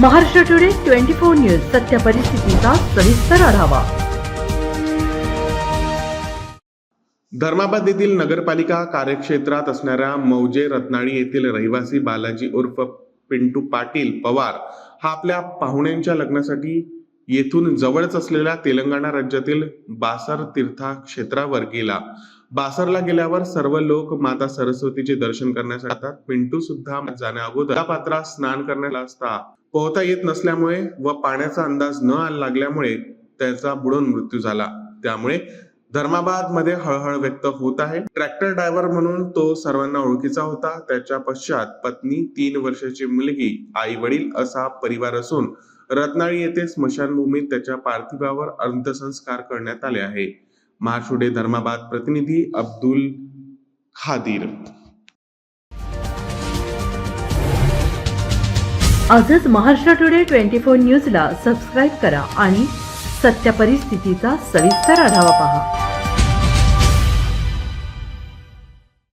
Maharashtra today twenty four news सत्य परिस्थितीचा सविस्तर आढावा. धर्माबाद येथील नगरपालिका कार्यक्षेत्रात असणाऱ्या मौजे रत्नाळी येथील रहिवासी बालाजी उर्फ पिंटू पाटील पवार हा आपल्या पाहुण्यांच्या लग्नासाठी येथून जवळच असलेल्या तेलंगणा राज्यातील बासर तीर्था क्षेत्रावर गेला बासरला गेल्यावर सर्व लोक माता सरस्वतीचे दर्शन करण्यासाठी जातात. पिंटू सुद्धा जाण्या अगोदर पात्रात स्नान करण्याला असता. पोहता येत नसल्यामुळे व पाण्याचा अंदाज न लागल्यामुळे त्याचा बुडून मृत्यू झाला. त्यामुळे धर्माबादमध्ये हळहळ व्यक्त होत आहे. ट्रॅक्टर ड्रायव्हर म्हणून तो सर्वांना ओळखीचा होता. त्याच्या पश्चात पत्नी तीन वर्षाची मुलगी आई वडील असा परिवार असून रत्नाळी येथे स्मशानभूमीत त्याच्या पार्थिवावर अंत्यसंस्कार करण्यात आले आहे. महाशुडे धर्माबाद प्रतिनिधी अब्दुल खादीर. आजच महाराष्ट्र टुडे ट्वेंटी फोर न्यूजला सबस्क्राईब करा आणि सत्य परिस्थितीचा सविस्तर आढावा पहा.